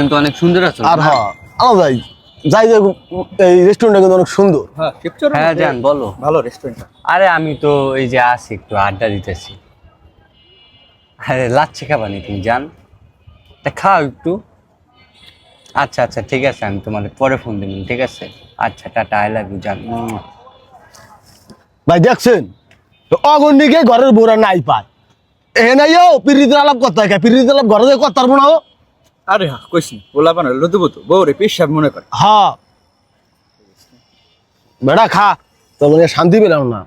কিন্তু অনেক সুন্দর আছে আর হ্যাঁ ভাই যাই যাই এই রেস্টুরেন্টটা কিন্তু অনেক সুন্দর। হ্যাঁ হ্যাঁ জান বলো। ভালো রেস্টুরেন্ট আরে আমি তো এই যে আসি একটু আড্ডা দিতেছি। আরে লাচ্ছি খাবা নি তুমি জান? তা খাও একটু। আচ্ছা আচ্ছা ঠিক আছে আমি তোমার পরে ফোন দেবেন ঠিক আছে? আচ্ছা টাটা আই লাভ ইউ জান। ভাই দেখছেন? অগণ্ডিকে ঘরের বউরা নাই পায়। এ নাই ও পিরিতের আলাপ করতে হয় পিরিতের আলাপ ঘরে করতে পারব না ও? আরে হ্যাঁ কইস নি বলা বানা লুতুবুতু বউরে পেশাব মনে করে। হ্যাঁ বেড়া খা তো মানে শান্তি পেলাম না।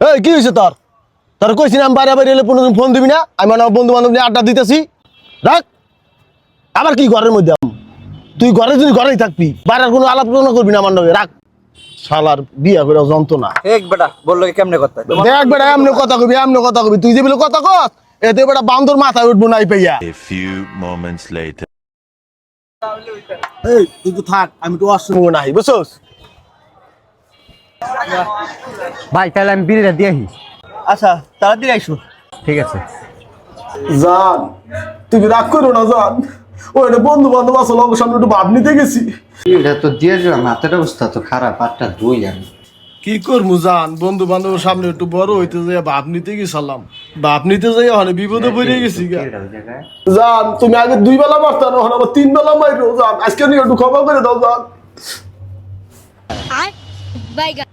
এই, কি হয়েছে তোর? তোর কইছি না বাইরে বাইরে এলে পনেরো ফোন দিবি না? আমি আমার বন্ধু বান্ধব নিয়ে আড্ডা দিতেছি। রাখ। আবার কি ঘরের মধ্যে? তুই ঘরে যদি ঘরেই থাকবি, বাইরের কোনো আলাপ কোনো করবি না আমার রাখ। শালার বিয়া করে যন্ত্রণা। এক বেটা বলল কেমনে কথা দেখ বেটা এমনি কথা কবি এমনি কথা কবি। তুই যে বলে কথা কস এতে বেটা বান্দর মাথায় উঠবো নাই পাইয়া। A few moments later. এই তুই তো থাক আমি তো অসুবিধা নাই বুঝছস? ভাই তাহলে আমি বিলটা দিয়ে আসি। আচ্ছা তাড়াতাড়ি আইসো। ঠিক আছে। জান তুমি রাগ করো না জান। ও এটা বন্ধু বান্ধব আসলে আমার সামনে একটু ভাব নিতে গেছি। বিলটা তো দিয়ে দিলাম হাতের অবস্থা তো খারাপ আটটা দুই আমি। কি করব জান বন্ধু বান্ধবের সামনে একটু বড় হইতে যাই ভাব নিতে গেছিলাম। ভাব নিতে যাই ওখানে বিপদে পড়ে গেছি জান তুমি আগে দুই বেলা মারতা না ওখানে আবার তিন বেলা মারো জান আজকে নিয়ে একটু ক্ষমা করে দাও জান। I Bye guys.